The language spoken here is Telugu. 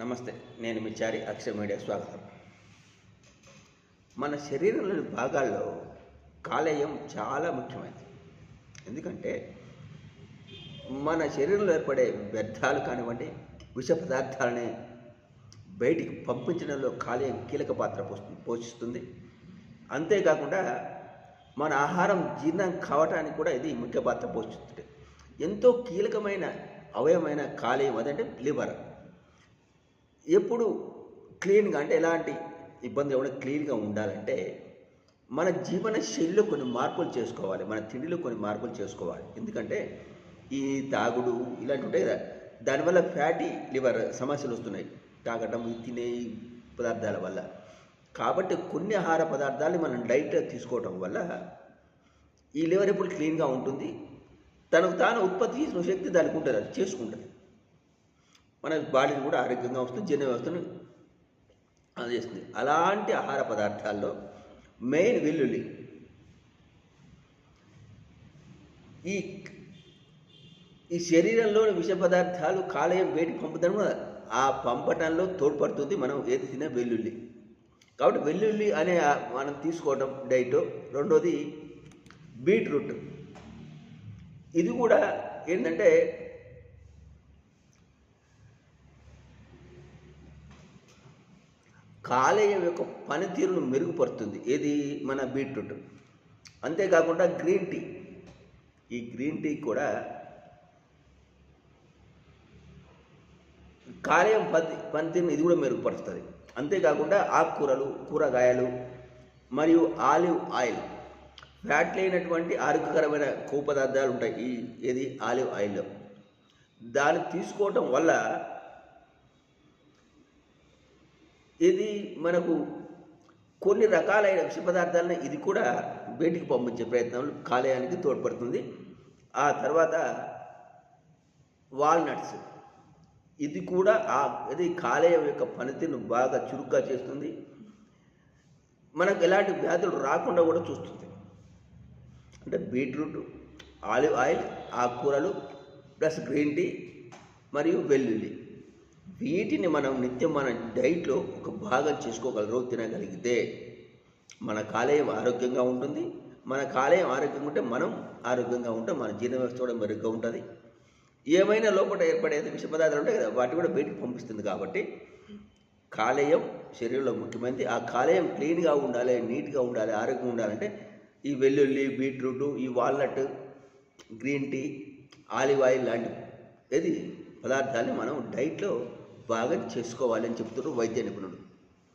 నమస్తే నేను మిచారి అక్షయ మీడియా స్వాగతం. మన శరీరంలోని భాగాల్లో కాలేయం చాలా ముఖ్యమైనది. ఎందుకంటే మన శరీరంలో ఏర్పడే వ్యర్థాలు కానివ్వండి విష పదార్థాలని బయటికి పంపించడంలో కాలేయం కీలక పాత్ర పోషిస్తుంది. అంతేకాకుండా మన ఆహారం జీర్ణం కావటానికి కూడా ఇది ముఖ్య పాత్ర పోషిస్తుంది. ఎంతో కీలకమైన అవయవమైన కాలేయం అదంటే లివర్. ఎప్పుడు క్లీన్గా అంటే ఎలాంటి ఇబ్బంది కూడా క్లీన్గా ఉండాలంటే మన జీవన శైలిలో కొన్ని మార్పులు చేసుకోవాలి మన తిండిలో కొన్ని మార్పులు చేసుకోవాలి. ఎందుకంటే ఈ తాగుడు ఇలాంటి ఉంటాయి కదా దానివల్ల ఫ్యాటీ లివర్ సమస్యలు వస్తున్నాయి. తాగటం తినే పదార్థాల వల్ల. కాబట్టి కొన్ని ఆహార పదార్థాలు మనం డైట్లో తీసుకోవటం వల్ల ఈ లివర్ ఎప్పుడు క్లీన్గా ఉంటుంది తనకు తాను ఉత్పత్తి చేసిన శక్తి దానికి ఉంటుంది అది చేసుకుంటుంది. మన బాడీని కూడా ఆరోగ్యంగా వస్తుంది జీర్ణ వ్యవస్థను అందజేస్తుంది అలాంటి ఆహార పదార్థాల్లో మెయిన్ వెల్లుల్లి ఈ ఈ శరీరంలోని విష పదార్థాలు కాలేయం వేటికి పంపుతాం ఆ పంపటంలో తోడ్పడుతుంది మనం ఏది తినే వెల్లుల్లి. కాబట్టి వెల్లుల్లి అనే మనం తీసుకోవడం డైట్ రెండోది బీట్రూట్. ఇది కూడా ఏంటంటే కాలేయం యొక్క పనితీరును మెరుగుపరుస్తుంది. ఏది? మన బీట్రూట్. అంతేకాకుండా గ్రీన్ టీ. ఈ గ్రీన్ టీ కూడా కాలేయం పని పనితీరును ఇది కూడా మెరుగుపరుస్తుంది. అంతేకాకుండా ఆకుకూరలు కూరగాయలు మరియు ఆలివ్ ఆయిల్. ఫ్యాట్ లేనటువంటి ఆరోగ్యకరమైన కొవ్వు పదార్థాలు ఉంటాయి. ఈ ఏది? ఆలివ్ ఆయిల్లో దాన్ని తీసుకోవటం వల్ల ఇది మనకు కొన్ని రకాలైన విష పదార్థాలను ఇది కూడా బయటికి పంపించే ప్రయత్నంలో కాలేయానికి తోడ్పడుతుంది. ఆ తర్వాత వాల్నట్స్. ఇది కూడా ఆ ఇది కాలేయం యొక్క పనితీరును బాగా చురుగ్గా చేస్తుంది. మనకు ఎలాంటి వ్యాధులు రాకుండా కూడా చూస్తుంది. అంటే బీట్రూట్ ఆలివ్ ఆయిల్ ఆకుకూరలు ప్లస్ గ్రీన్ టీ మరియు వెల్లుల్లి. వీటిని మనం నిత్యం మన డైట్లో ఒక భాగం చేసుకోగలరు తినగలిగితే మన కాలేయం ఆరోగ్యంగా ఉంటుంది మన కాలేయం ఆరోగ్యంగా ఉంటే మనం ఆరోగ్యంగా ఉంటాం మన జీర్ణ వ్యవస్థ కూడా మెరుగ్గా ఉంటుంది. ఏమైనా లోపల ఏర్పడేది విష పదార్థాలు ఉంటాయి కదా వాటి కూడా బయటికి పంపిస్తుంది కాబట్టి కాలేయం శరీరంలో ముఖ్యమైనది. ఆ కాలేయం క్లీన్గా ఉండాలి నీట్గా ఉండాలి ఆరోగ్యంగా ఉండాలంటే ఈ వెల్లుల్లి బీట్రూట్ ఈ walnut green tea olive oil లాంటి ఏది పదార్థాన్ని మనం డైట్లో బాగా చేసుకోవాలని చెప్తున్నారు వైద్య నిపుణుడు